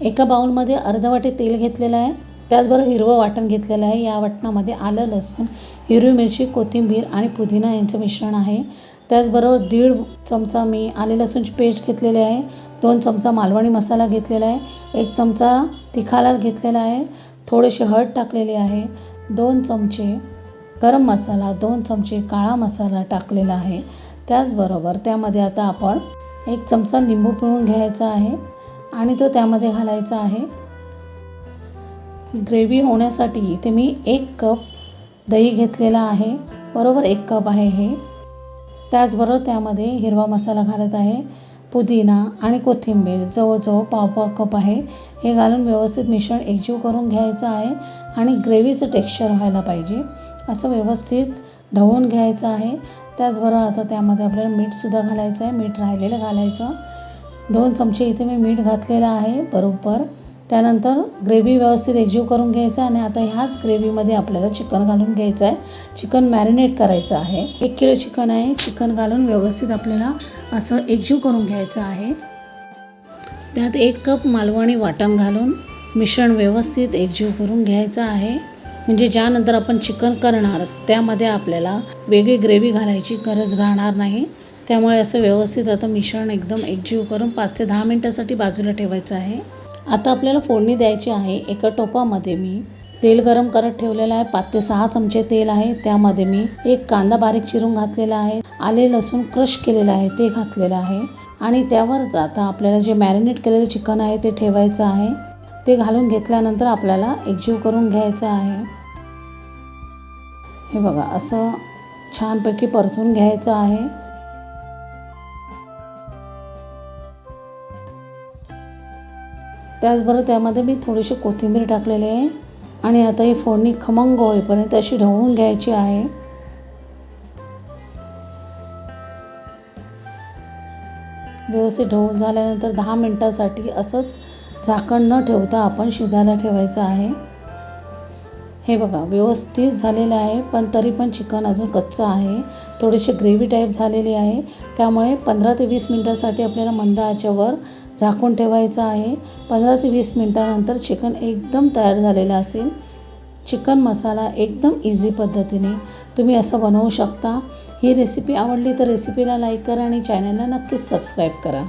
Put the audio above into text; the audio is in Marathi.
एका बाउलमध्ये अर्धवाटे तेल घेतलेलं आहे. त्याचबरोबर हिरवं वाटण घेतलेलं आहे. या वाटणामध्ये आलं लसूण हिरवी मिरची कोथिंबीर आणि पुदिना यांचं मिश्रण आहे. त्याचबरोबर दीड चमचा मी आले लसूणची पेस्ट घेतलेली आहे. दोन चमचा मालवणी मसाला घेतलेला आहे. एक चमचा तिखालाल घेतलेला आहे. थोडीशी हळद टाकलेली आहे. दोन चमचे गरम मसाला दोन चमचे काळा मसाला टाकलेला आहे. त्याचबरोबर त्यामध्ये आता आपण एक चमचा लिंबू पिळून घ्यायचा आहे. आणि तो त्यामध्ये घालायचा आहे. ग्रेव्ही होण्यासाठी इथे मी एक कप दही घेतलेला आहे. बरोबर एक कप आहे हे. त्याचबरोबर त्यामध्ये हिरवा मसाला घालत आहे. पुदिना आणि कोथिंबीर जवळजवळ पाव पाव कप आहे. हे घालून व्यवस्थित मिश्रण एकजीव करून घ्यायचं आहे आणि ग्रेव्हीचं टेक्स्चर व्हायला पाहिजे. असं व्यवस्थित ढवळून घ्यायचं आहे. त्याचबरोबर आता त्यामध्ये आपल्याला मीठसुद्धा घालायचं आहे. मीठ राहिलेलं घालायचं. दोन चमचे इथे मी मीठ घातलेलं आहे बरोबर. त्यानंतर ग्रेव्ही व्यवस्थित एकजीव करून घ्यायचं आणि आता ह्याच ग्रेव्हीमध्ये आपल्याला चिकन घालून घ्यायचं आहे. चिकन मॅरिनेट करायचं आहे. एक किलो चिकन आहे. चिकन घालून व्यवस्थित आपल्याला असं एकजीव करून घ्यायचं आहे. त्यात एक कप मालवणी वाटण घालून मिश्रण व्यवस्थित एकजीव करून घ्यायचं आहे. म्हणजे ज्यानंतर आपण चिकन करणार त्यामध्ये आपल्याला वेगळी ग्रेव्ही घालायची गरज राहणार नाही. त्यामुळे असं व्यवस्थित आता मिश्रण एकदम एकजीव करून पाच ते दहा मिनटासाठी बाजूला ठेवायचं आहे. आता आपल्याला फोडणी द्यायची आहे. एका टोपामध्ये मी तेल गरम करत ठेवलेलं आहे. पाच ते सहा चमचे तेल आहे. त्यामध्ये मी एक कांदा बारीक चिरून घातलेला आहे. आले लसूण क्रश केलेलं आहे. ते घातलेलं आहे. आणि त्यावर आता आपल्याला जे मॅरिनेट केलेलं चिकन आहे ते ठेवायचं आहे. ते घालून घेतल्यानंतर आपल्याला एकजीव करून घ्यायचं आहे. हे बघा असं छानपैकी परतून घ्यायचं आहे. त्याचबरोबर त्यामध्ये मी थोडीशी कोथिंबीर टाकलेली आहे. आणि आता ही फोडणी खमंग होईपर्यंत अशी ढवळून घ्यायची आहे. व्यवस्थित ढवळून झाल्यानंतर दहा मिनटासाठी असंच झाकण न ठेवता आपण शिजायला ठेवायचं आहे. हे बघा व्यवस्थित झालेलं आहे पण तरी पण चिकन अजून कच्चं आहे. थोडीशी ग्रेव्ही टाईप झालेली आहे. त्यामुळे पंधरा ते वीस मिनटासाठी आपल्याला मंद आच्यावर झाकून ठेवायचं आहे. पंधरा ते वीस मिनटानंतर चिकन एकदम तयार झालेलं असेल. चिकन मसाला एकदम इझी पद्धतीने तुम्ही असं बनवू शकता. ही रेसिपी आवडली तर रेसिपीला लाईक करा आणि चॅनलला नक्कीच सबस्क्राईब करा.